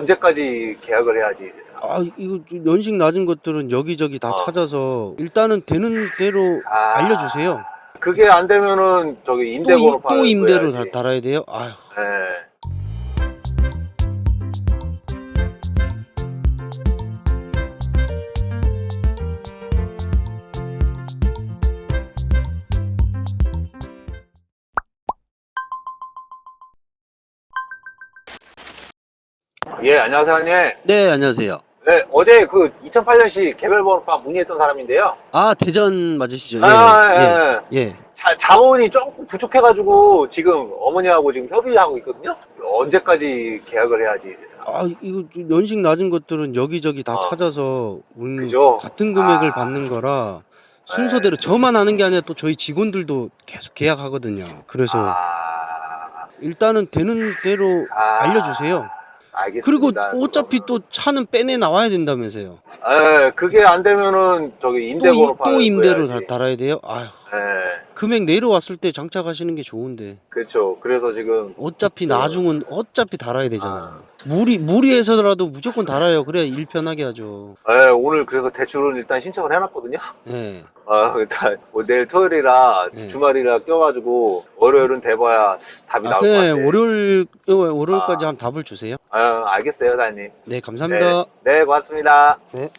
언제까지 계약을 해야지? 아 이거 좀 연식 낮은 것들은 여기저기 다 어. 찾아서 일단은 되는 대로 아, 알려주세요. 그게 안 되면은 저기 또, 임대번호 이- 또 임대로 다. 달아야 돼요? 아휴 예. 예, 안녕하세요, 형님. 네 안녕하세요. 네, 어제 그 2008년식 개별번호판 문의했던 사람인데요. 아 대전 맞으시죠? 예, 아, 예, 예. 자, 자본이 조금 부족해가지고 지금 어머니하고 지금 협의하고 있거든요. 언제까지 계약을 해야지? 아 이거 좀 연식 낮은 것들은 여기저기 다 어. 찾아서 음, 그죠? 같은 금액을 아. 받는 거라 순서대로 저만 하는 게 아니라 또 저희 직원들도 계속 계약하거든요. 그래서 아, 일단은 되는 대로 아. 알려주세요. 알겠습니다. 그리고 어차피 또 차는 빼내 나와야 된다면서요. 예, 그게 안 되면은 저기 또, 이- 임대번호 또 임대로 다, 받아야지. 달아야 돼요? 아휴 예, 금액 내려왔을 때 장착하시는 게 좋은데 그렇죠. 그래서 지금 어차피 그렇죠. 나중은 어차피 달아야 되잖아. 무리 무리해서라도 무조건 달아요. 그래야 일 편하게 하죠. 예, 오늘 그래서 대출은 일단 신청을 해놨거든요. 예. 아, 일단 뭐 내일 토요일이라 네. 주말이라 껴가지고 월요일은 돼봐야 답이 아, 나올 것 그래 같아요. 월요일 어, 월요일까지 아. 한 답을 주세요. 아, 알겠어요, 사장님. 네, 감사합니다. 네, 네, 고맙습니다. 네.